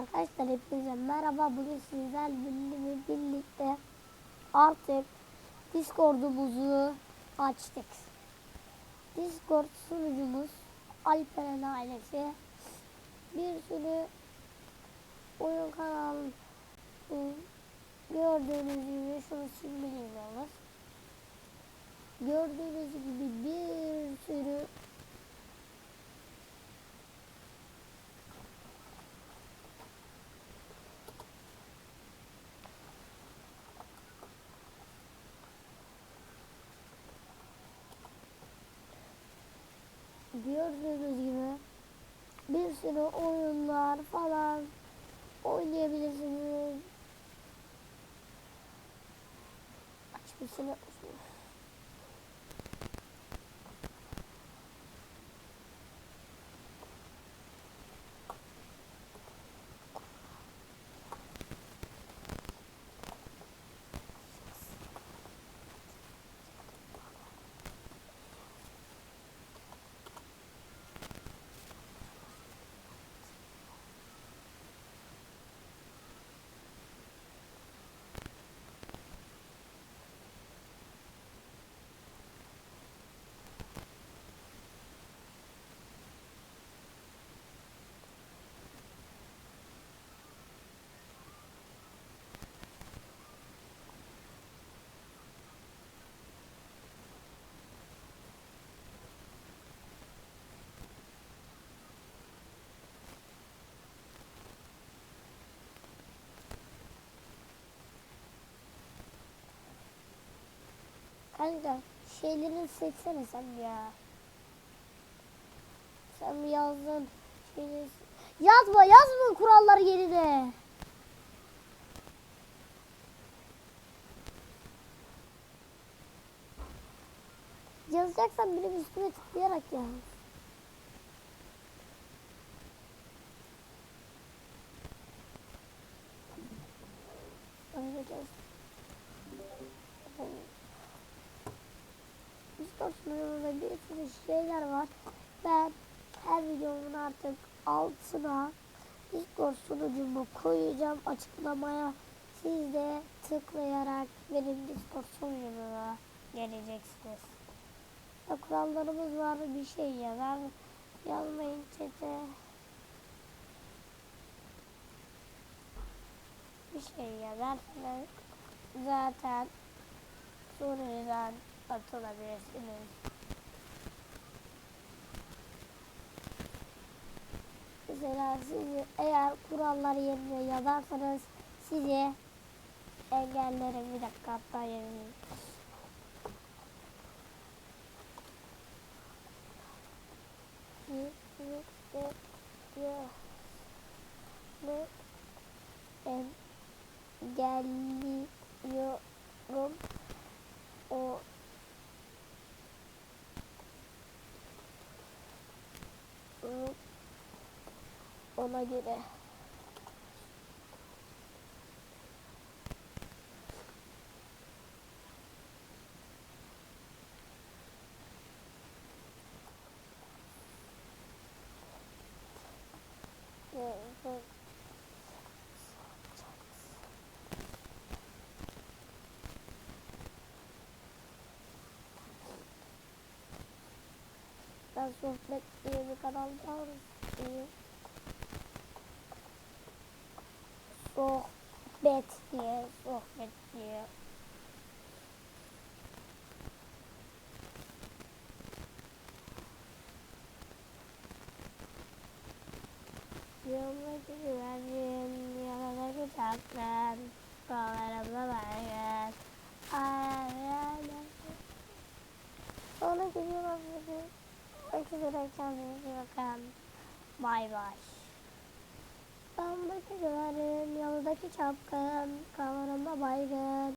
Arkadaşlar hepinize merhaba. Bugün sizlerle birlikte, artık Discord'umuzu açtık. Discord sunucumuz Alperen ailesi. Bir sürü oyun kanalı gördüğünüz gibi şunu silmeliyim. Gördüğünüz gibi bir sürü gördüğünüz gibi bir sürü oyunlar falan oynayabilirsiniz. Açmışsın Kanka şeyleri seçsene sen ya. Sen yazdın şeyleri... Yazma yazma kuralları yerine. Yazacaksan benim üstüme tıklayarak yaz. Öyle yaz. Sunucumuzda bir sürü şeyler var. Ben her videomun artık altına Discord sunucumu koyacağım açıklamaya. Siz de tıklayarak benim Discord sunucuma geleceksiniz. Ya kurallarımız var bir şey yazar. Yazmayın çete. Bir şey yazarsanız zaten sunucudan atılabilirsiniz. Mesela sizi eğer kurallar yerine yazarsanız sizi engellerim. Bir dakika hatta yazayım. engelliyorum o ona göre. Ben sohbet diye bir kanal var. Sohbet diye, sohbet diye. Yolundaki güvercin, yanındaki çakran, kameramda baygın. Sonraki videolarda Herkese kendinize bakın. Bay bay. Yanındaki güverim, yanındaki çapkın, kameramda baygın.